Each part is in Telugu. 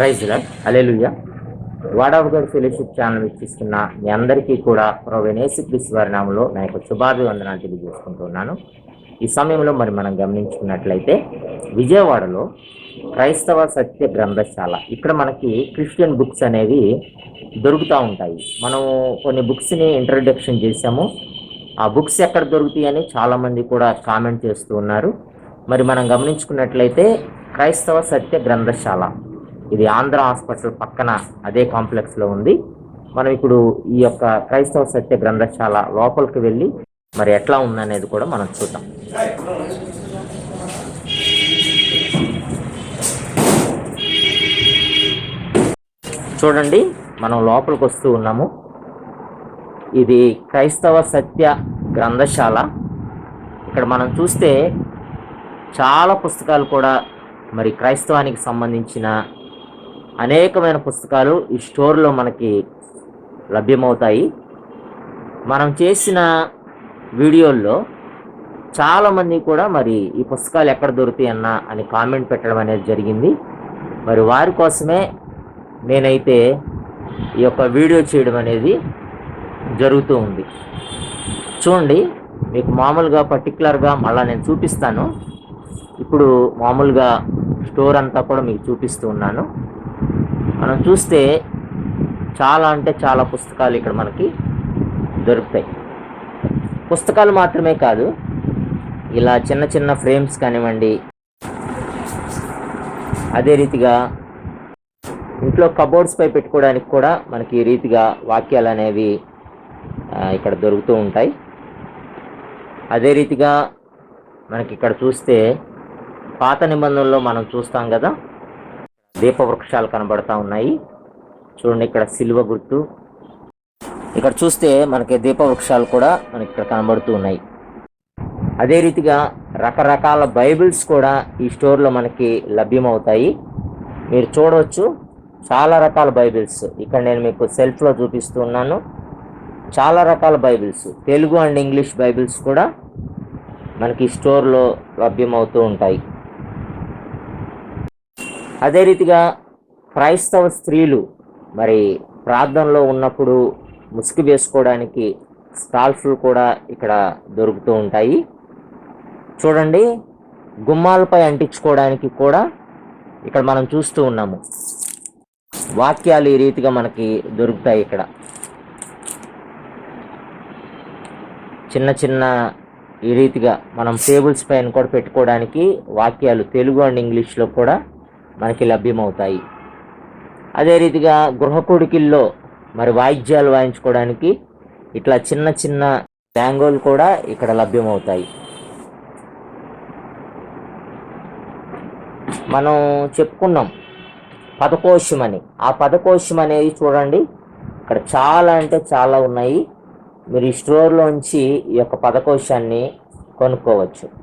ప్రైజ్ ప్రైజ్లా అలెలుయ్య గడ్ ఫెలోషిప్ ఛానల్ వీక్షిస్తున్న మీ అందరికీ కూడా ప్రొవెనేసి క్రిస్ వారి నామంలో నా యొక్క శుభాభివందనాలు తెలియజేసుకుంటున్నాను ఈ సమయంలో మరి మనం గమనించుకున్నట్లయితే విజయవాడలో క్రైస్తవ సత్య గ్రంథశాల ఇక్కడ మనకి క్రిస్టియన్ బుక్స్ అనేవి దొరుకుతూ ఉంటాయి. మనం కొన్ని బుక్స్ని ఇంట్రడక్షన్ చేసాము ఆ బుక్స్ ఎక్కడ దొరుకుతాయి అని చాలామంది కూడా కామెంట్ చేస్తూ ఉన్నారు. మరి మనం గమనించుకున్నట్లయితే క్రైస్తవ సత్య గ్రంథశాల ఇది ఆంధ్ర హాస్పిటల్ పక్కన అదే కాంప్లెక్స్లో ఉంది. మనం ఇప్పుడు ఈ యొక్క క్రైస్తవ సత్య గ్రంథశాల లోపలికి వెళ్ళి మరి ఎట్లా ఉందనేది కూడా మనం చూద్దాం. చూడండి మనం లోపలికి వస్తూ ఉన్నాము. ఇది క్రైస్తవ సత్య గ్రంథశాల. ఇక్కడ మనం చూస్తే చాలా పుస్తకాలు కూడా మరి క్రైస్తవానికి సంబంధించిన అనేకమైన పుస్తకాలు ఈ స్టోర్లో మనకి లభ్యమవుతాయి. మనం చేసిన వీడియోల్లో చాలామంది కూడా మరి ఈ పుస్తకాలు ఎక్కడ దొరుకుతాయి అని కామెంట్ పెట్టడం అనేది జరిగింది. మరి వారి కోసమే నేనైతే ఈ యొక్క వీడియో చేయడం అనేది జరుగుతూ ఉంది. చూడండి మీకు మామూలుగా పర్టికులర్గా మళ్ళీ నేను చూపిస్తాను. ఇప్పుడు మామూలుగా స్టోర్ అంతా కూడా మీకు చూపిస్తూ ఉన్నాను. మనం చూస్తే చాలా అంటే చాలా పుస్తకాలు ఇక్కడ మనకి దొరుకుతాయి. పుస్తకాలు మాత్రమే కాదు ఇలా చిన్న చిన్న ఫ్రేమ్స్ కానివ్వండి అదే రీతిగా ఇంట్లో కబోర్డ్స్ పై పెట్టుకోవడానికి కూడా మనకి ఈ రీతిగా వాక్యాలు అనేవి ఇక్కడ దొరుకుతూ ఉంటాయి. అదే రీతిగా మనకి ఇక్కడ చూస్తే పాత నిబంధనలో మనం చూస్తాం కదా దీపవృక్షాలు కనబడతా ఉన్నాయి. చూడండి ఇక్కడ సిల్వ గుర్తు ఇక్కడ చూస్తే మనకి దీపవృక్షాలు కూడా మనకి ఇక్కడ కనబడుతూ ఉన్నాయి. అదే రీతిగా రకరకాల బైబిల్స్ కూడా ఈ స్టోర్లో మనకి లభ్యమవుతాయి. మీరు చూడవచ్చు చాలా రకాల బైబిల్స్. ఇక్కడ నేను మీకు సెల్ఫ్లో చూపిస్తూ ఉన్నాను. చాలా రకాల Bibles. Telugu and English Bibles కూడా మనకి స్టోర్లో లభ్యమవుతూ ఉంటాయి. అదే రీతిగా క్రైస్తవ స్త్రీలు మరి ప్రార్థనలో ఉన్నప్పుడు ముసుగు వేసుకోవడానికి స్కాల్ఫ్లు కూడా ఇక్కడ దొరుకుతూ ఉంటాయి. చూడండి గుమ్మాలపై అంటించుకోవడానికి కూడా ఇక్కడ మనం చూస్తూ ఉన్నాము. వాక్యాలు ఈ రీతిగా మనకి దొరుకుతాయి ఇక్కడ. చిన్న చిన్న ఈ రీతిగా మనం టేబుల్స్ పైన కూడా పెట్టుకోవడానికి వాక్యాలు తెలుగు అండ్ ఇంగ్లీష్లో కూడా మనకి లభ్యమవుతాయి. అదే రీతిగా గృహకొడుకిల్లో మరి వాయిద్యాలు వాయించుకోవడానికి ఇట్లా చిన్న చిన్న బ్యాంగోలు కూడా ఇక్కడ లభ్యమవుతాయి. మనం చెప్పుకున్నాం పదకోశం అని. ఆ పదకోశం అనేది చూడండి ఇక్కడ చాలా అంటే చాలా ఉన్నాయి. మీరు ఈ స్టోర్లోంచి ఈ యొక్క పదకోశాన్ని కొనుక్కోవచ్చు.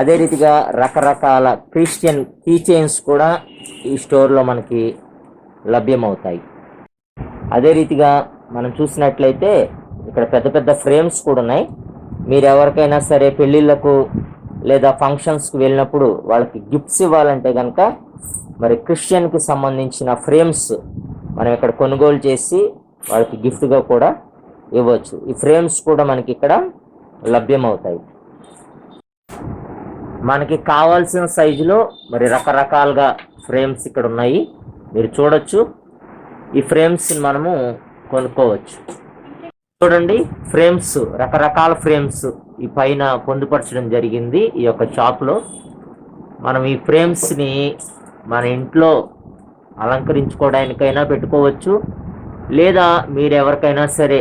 అదే రీతిగా రకరకాల క్రిస్టియన్ కీ చైన్స్ కూడా ఈ స్టోర్లో మనకి లభ్యమవుతాయి. అదే రీతిగా మనం చూసినట్లయితే ఇక్కడ పెద్ద పెద్ద ఫ్రేమ్స్ కూడా ఉన్నాయి. మీరు ఎవరికైనా సరే పెళ్ళిళ్ళకు లేదా ఫంక్షన్స్కి వెళ్ళినప్పుడు వాళ్ళకి గిఫ్ట్స్ ఇవ్వాలంటే కనుక మరి క్రిస్టియన్కి సంబంధించిన ఫ్రేమ్స్ మనం ఇక్కడ కొనుగోలు చేసి వాళ్ళకి గిఫ్ట్గా కూడా ఇవ్వచ్చు. ఈ ఫ్రేమ్స్ కూడా మనకి ఇక్కడ లభ్యమవుతాయి. మనకి కావాల్సిన సైజులో మరి రకరకాలుగా ఫ్రేమ్స్ ఇక్కడ ఉన్నాయి. మీరు చూడొచ్చు. ఈ ఫ్రేమ్స్ని మనము కొనుక్కోవచ్చు. చూడండి ఫ్రేమ్స్ రకరకాల ఫ్రేమ్స్ ఈ పైన పొందుపరచడం జరిగింది ఈ యొక్క షాప్లో. మనం ఈ ఫ్రేమ్స్ని మన ఇంట్లో అలంకరించుకోవడానికైనా పెట్టుకోవచ్చు. లేదా మీరు ఎవరికైనా సరే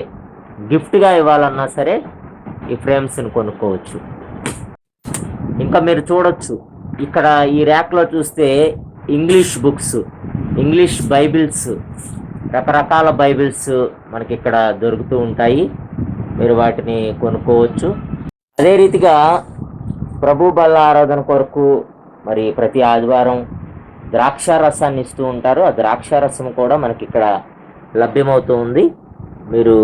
గిఫ్ట్గా ఇవ్వాలన్నా సరే ఈ ఫ్రేమ్స్ని కొనుక్కోవచ్చు. ఇంకా మీరు చూడొచ్చు. ఇక్కడ ఈ ర్యాక్లో చూస్తే ఇంగ్లీష్ బుక్స్ ఇంగ్లీష్ బైబిల్స్ రకరకాల బైబిల్స్ మనకి ఇక్కడ దొరుకుతూ ఉంటాయి. మీరు వాటిని కొనుక్కోవచ్చు. అదే రీతిగా ప్రభు బల్ల ఆరాధన కొరకు మరి ప్రతి ఆదివారం ద్రాక్ష రసాన్ని ఇస్తూ ఉంటారు. ఆ ద్రాక్ష రసం కూడా మనకి ఇక్కడ లభ్యమవుతూ ఉంది. మీరు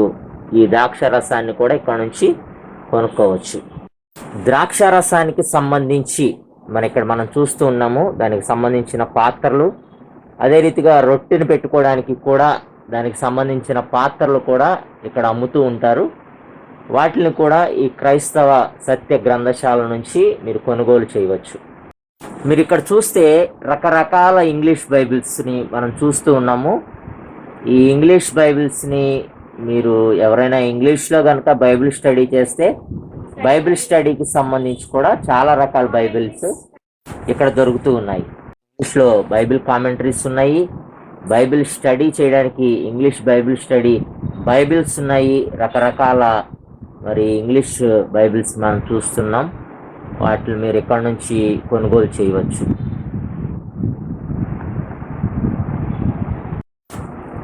ఈ ద్రాక్ష రసాన్ని కూడా ఇక్కడ నుంచి కొనుక్కోవచ్చు. ద్రాక్ష రసానికి సంబంధించి మన ఇక్కడ మనం చూస్తూ ఉన్నాము. దానికి సంబంధించిన పాత్రలు అదే రీతిగా రొట్టెని పెట్టుకోవడానికి కూడా దానికి సంబంధించిన పాత్రలు కూడా ఇక్కడ అమ్ముతూ ఉంటారు. వాటిని కూడా ఈ క్రైస్తవ సత్య గ్రంథశాల నుంచి మీరు కొనుగోలు చేయవచ్చు. మీరు ఇక్కడ చూస్తే రకరకాల ఇంగ్లీష్ బైబిల్స్ని మనం చూస్తూ ఉన్నాము. ఈ ఇంగ్లీష్ బైబిల్స్ని మీరు ఎవరైనా ఇంగ్లీష్లో కనుక బైబిల్ స్టడీ చేస్తే బైబిల్ స్టడీకి సంబంధించి కూడా చాలా రకాల బైబిల్స్ ఇక్కడ దొరుకుతూ ఉన్నాయి. ఇంగ్లీష్లో బైబిల్ కామెంటరీస్ ఉన్నాయి. బైబిల్ స్టడీ చేయడానికి ఇంగ్లీష్ బైబిల్ స్టడీ బైబిల్స్ ఉన్నాయి. రకరకాల మరి ఇంగ్లీష్ బైబిల్స్ మనం చూస్తున్నాం. వాటిని మీరు ఇక్కడ నుంచి కొనుగోలు చేయవచ్చు.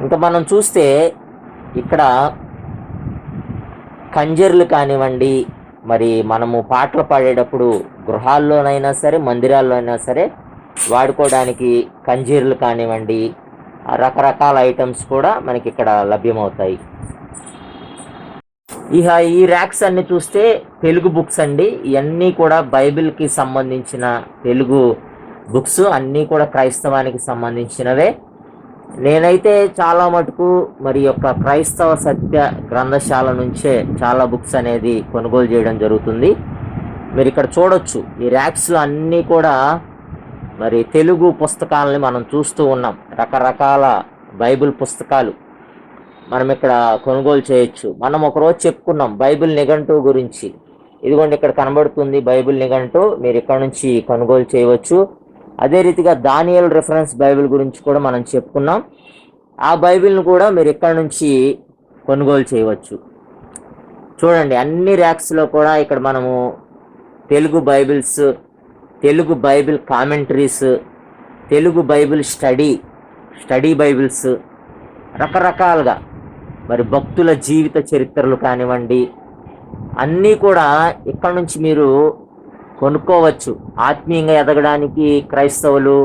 ఇంకా మనం చూస్తే ఇక్కడ కంజర్లు కానివ్వండి మరి మనము పాటలు పాడేటప్పుడు గృహాల్లోనైనా సరే మందిరాల్లో అయినా సరే వాడుకోవడానికి కంజీర్లు కానివ్వండి రకరకాల ఐటమ్స్ కూడా మనకి ఇక్కడ లభ్యమవుతాయి. ఇక ఈ ర్యాక్స్ అన్ని చూస్తే తెలుగు బుక్స్ అండి. ఇవన్నీ కూడా బైబిల్కి సంబంధించిన తెలుగు బుక్స్ అన్నీ కూడా క్రైస్తవానికి సంబంధించినవే. నేనైతే చాలా మటుకు మరి యొక్క క్రైస్తవ సత్య గ్రంథశాల నుంచే చాలా బుక్స్ అనేది కొనుగోలు చేయడం జరుగుతుంది. మీరు ఇక్కడ చూడొచ్చు ఈ ర్యాక్స్లో అన్నీ కూడా మరి తెలుగు పుస్తకాలని మనం చూస్తూ ఉన్నాం. రకరకాల బైబిల్ పుస్తకాలు మనం ఇక్కడ కొనుగోలు చేయొచ్చు. మనం ఒకరోజు చెప్పుకున్నాం బైబిల్ నిఘంటు గురించి. ఇదిగోండి ఇక్కడ కనబడుతుంది బైబిల్ నిఘంటు మీరు ఇక్కడ నుంచి కొనుగోలు చేయవచ్చు. అదే రీతిగా దానియల్ రెఫరెన్స్ బైబిల్ గురించి కూడా మనం చెప్పుకున్నాం. ఆ బైబిల్ను కూడా మీరు ఇక్కడ నుంచి కొనుగోలు చేయవచ్చు. చూడండి అన్ని ర్యాక్స్లో కూడా ఇక్కడ మనము Telugu Bibles Telugu Bible commentaries Telugu Bible study study Bibles రకరకాలుగా మరి భక్తుల జీవిత చరిత్రలు కానివ్వండి అన్నీ కూడా ఇక్కడ నుంచి మీరు కొనుక్కోవచ్చు. ఆత్మీయంగా ఎదగడానికి క్రైస్తవులు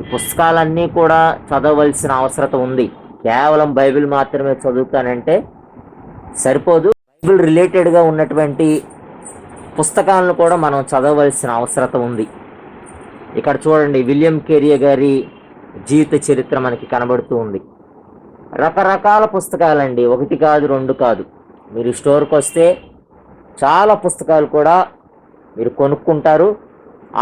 ఈ పుస్తకాలన్నీ కూడా చదవలసిన అవసరత ఉంది. కేవలం బైబిల్ మాత్రమే చదువుతానంటే సరిపోదు. బైబిల్ రిలేటెడ్గా ఉన్నటువంటి పుస్తకాలను కూడా మనం చదవలసిన అవసరత ఉంది. ఇక్కడ చూడండి విలియం కెరియర్ గారి జీవిత చరిత్ర మనకి కనబడుతూ ఉంది. రకరకాల పుస్తకాలండి. ఒకటి కాదు రెండు కాదు. మీరు స్టోర్కి వస్తే చాలా పుస్తకాలు కూడా మీరు కొనుక్కుంటారు.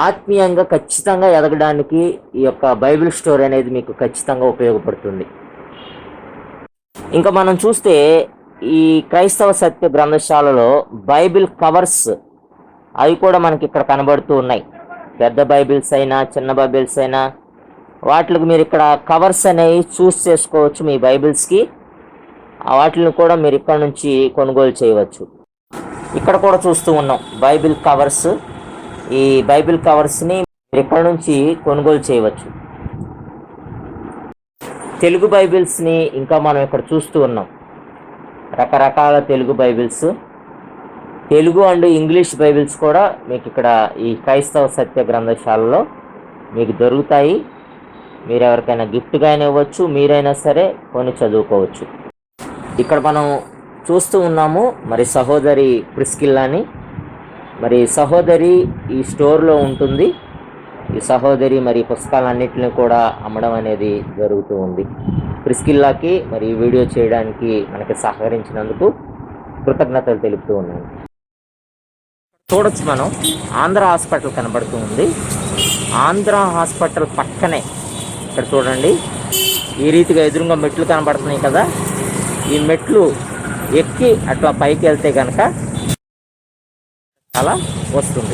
ఆత్మీయంగా ఖచ్చితంగా ఎదగడానికి ఈ యొక్క బైబిల్ స్టోర్ అనేది మీకు ఖచ్చితంగా ఉపయోగపడుతుంది. ఇంకా మనం చూస్తే ఈ క్రైస్తవ సత్య గ్రంథశాలలో బైబిల్ కవర్స్ అవి కూడా మనకి ఇక్కడ కనబడుతూ ఉన్నాయి. పెద్ద బైబిల్స్ అయినా చిన్న బైబిల్స్ అయినా వాటికి మీరు ఇక్కడ కవర్స్ అనేవి చూస్ చేసుకోవచ్చు మీ బైబిల్స్కి. వాటిని కూడా మీరు ఇక్కడ నుంచి కొనుగోలు చేయవచ్చు. ఇక్కడ కూడా చూస్తూ ఉన్నాం. Bible covers. ఈ బైబిల్ కవర్స్ని మీరు ఇక్కడ నుంచి కొనుగోలు చేయవచ్చు. తెలుగు బైబిల్స్ని ఇంకా మనం ఇక్కడ చూస్తూ ఉన్నాం. రకరకాల Telugu Bibles. Telugu and English Bibles కూడా మీకు ఇక్కడ ఈ క్రైస్తవ సత్య గ్రంథశాలలో మీకు దొరుకుతాయి. మీరు ఎవరికైనా గిఫ్ట్గా అయినా ఇవ్వచ్చు మీరైనా సరే కొని చదువుకోవచ్చు. ఇక్కడ మనం చూస్తూ ఉన్నాము. మరి సహోదరి ప్రిస్కిల్లాని. మరి సహోదరి ఈ స్టోర్లో ఉంటుంది. ఈ సహోదరి మరి పుస్తకాలన్నింటిని కూడా అమ్మడం అనేది జరుగుతూ ఉంది. ప్రిస్కిల్లాకి మరి ఈ వీడియో చేయడానికి మనకి సహకరించినందుకు కృతజ్ఞతలు తెలుపుతూ ఉన్నాను. చూడొచ్చు మనం. ఆంధ్ర హాస్పిటల్ కనబడుతూ ఉంది. ఆంధ్ర హాస్పిటల్ పక్కనే. ఇక్కడ చూడండి. ఈ రీతిగా ఎదురుగా మెట్లు కనబడుతున్నాయి కదా. ఈ మెట్లు ఎక్కి అట్లా పైకి వెళ్తే కనుక అలా వస్తుంది.